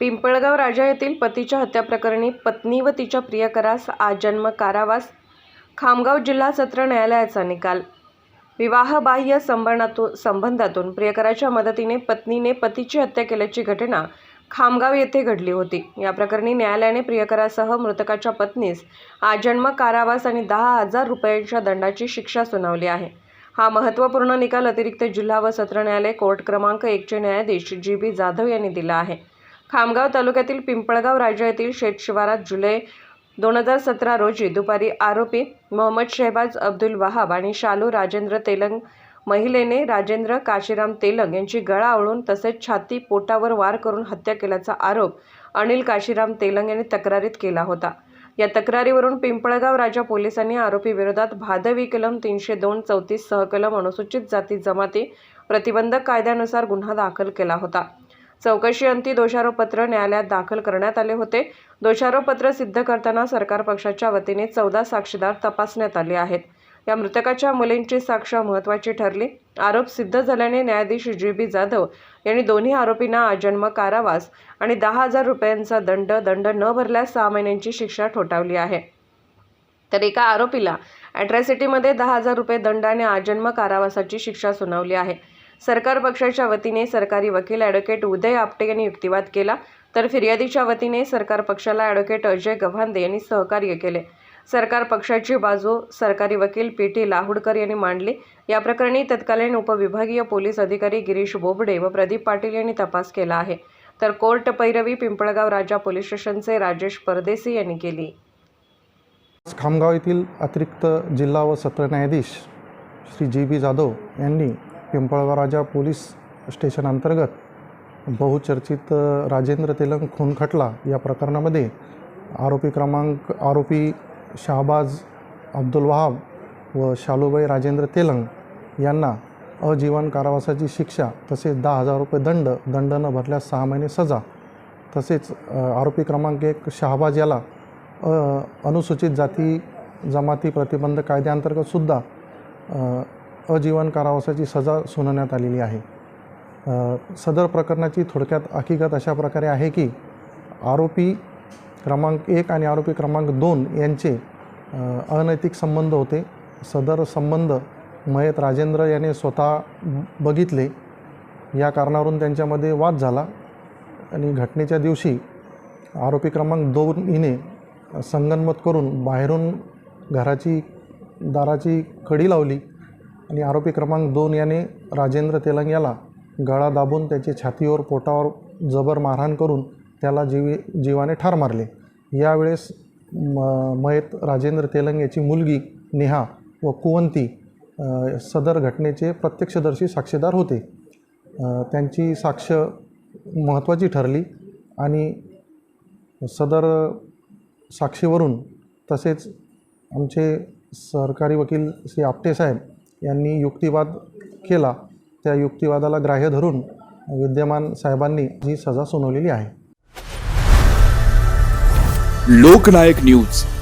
पिंपळगाव राजा येथील पतीच्या हत्याप्रकरणी पत्नी व तिच्या प्रियकरास आजन्म कारावास खामगाव जिल्हा सत्र न्यायालयाचा निकाल. विवाहबाह्य संबंधातून संबंधातून प्रियकराच्या मदतीने पत्नीने पतीची हत्या केल्याची घटना खामगाव येथे घडली होती. या प्रकरणी न्यायालयाने प्रियकरासह मृतकाच्या पत्नीस आजन्म कारावास आणि दहा हजार रुपयांच्या दंडाची शिक्षा सुनावली आहे. हा महत्त्वपूर्ण निकाल अतिरिक्त जिल्हा व सत्र न्यायालय कोर्ट क्रमांक एकचे न्यायाधीश जी बी जाधव यांनी दिला आहे. खामगाव तालुक्यातील पिंपळगाव राजा येथील शेतशिवारात जुलै दोन हजार सतरा रोजी दुपारी आरोपी मोहम्मद शहबाज अब्दुल वहाब आणि शालू राजेंद्र तेलंग महिलेने राजेंद्र काशीराम तेलंग यांची गळा आवळून तसेच छाती पोटावर वार करून हत्या केल्याचा आरोप अनिल काशीराम तेलंग यांनी तक्रारीत केला होता. या तक्रारीवरून पिंपळगाव राजा पोलिसांनी आरोपीविरोधात भादवी कलम तीनशे दोन चौतीस सहकलम अनुसूचित जाती जमाती प्रतिबंधक कायद्यानुसार गुन्हा दाखल केला होता. चौकशी अंती दोषारोपपत्र न्यायालयात दाखल करण्यात आले होते. दोषारोपपत्र सिद्ध करताना सरकार पक्षाच्या वतीने चौदा साक्षीदार तपासण्यात आले आहेत. या मृतकाच्या मुलींची साक्ष महत्त्वाची ठरली. आरोप सिद्ध झाल्याने न्यायाधीश जी बी जाधव यांनी दोन्ही आरोपींना आजन्म कारावास आणि दहा हजार रुपयांचा दंड दंड न भरल्यास सहा महिन्यांची शिक्षा ठोठावली आहे. तर एका आरोपीला अॅट्रॅसिटीमध्ये दहा हजार रुपये दंड आणि आजन्म कारावासाची शिक्षा सुनावली आहे. सरकार पक्षाच्या वतीने सरकारी वकील ॲडव्होकेट उदय आपटे यांनी युक्तिवाद केला. तर फिर्यादीच्या वतीने सरकार पक्षाला ॲडव्होकेट अजय गव्हांदे यांनी सहकार्य केले. सरकार पक्षाची बाजू सरकारी वकील पी टी लाहुडकर यांनी मांडली. या प्रकरणी तत्कालीन उपविभागीय पोलीस अधिकारी गिरीश बोबडे व प्रदीप पाटील यांनी तपास केला आहे. तर कोर्ट पैरवी पिंपळगाव राजा पोलीस स्टेशनचे राजेश परदेसी यांनी केली. खामगाव येथील अतिरिक्त जिल्हा व सत्र न्यायाधीश श्री जी बी जाधव यांनी पिंपळगाव राजा पोलीस स्टेशन अंतर्गत बहुचर्चित राजेंद्र तेलंग खून खटला या प्रकरणामध्ये आरोपी क्रमांक आरोपी शहाबाज अब्दुल वहाब व शालूबाई राजेंद्र तेलंग यांना अजीवन कारावासाची शिक्षा तसेच दहा हजार रुपये दंड दंड न भरल्यास सहा महिने सजा तसेच आरोपी क्रमांक एक शहाबाज याला अ, अनुसूचित जाती जमाती प्रतिबंध कायद्याअंतर्गतसुद्धा अजीवन कारावासाची सजा सुनावण्यात आलेली आहे. सदर प्रकरणाची थोडक्यात हकीकत अशा प्रकारे आहे की आरोपी क्रमांक एक आणि आरोपी क्रमांक दोन यांचे अनैतिक संबंध होते. सदर संबंध मयत राजेंद्र याने स्वतः बघितले. या कारणावरून त्यांच्यामध्ये वाद झाला आणि घटनेच्या दिवशी आरोपी क्रमांक दोन हिने संगनमत करून बाहेरून घराची दाराची कडी लावली. आणि आरोपी क्रमांक दोन याने राजेंद्र तेलंग याला गळा दाबून त्याची छातीवर पोटावर जबर मारहाण करून त्याला जीवी जीवाने ठार मारले. यावेळेस म मयत राजेंद्र तेलंग याची मुलगी नेहा व कुवंती सदर घटनेचे प्रत्यक्षदर्शी साक्षीदार होते. त्यांची साक्ष महत्त्वाची ठरली आणि सदर साक्षीवरून तसेच आमचे सरकारी वकील श्री आपटे साहेब यांनी युक्तिवाद केला. त्या युक्तिवादाला ग्राह्य धरून विद्यमान साहेबांनी ही सजा सुनावलेली आहे. लोकनायक न्यूज.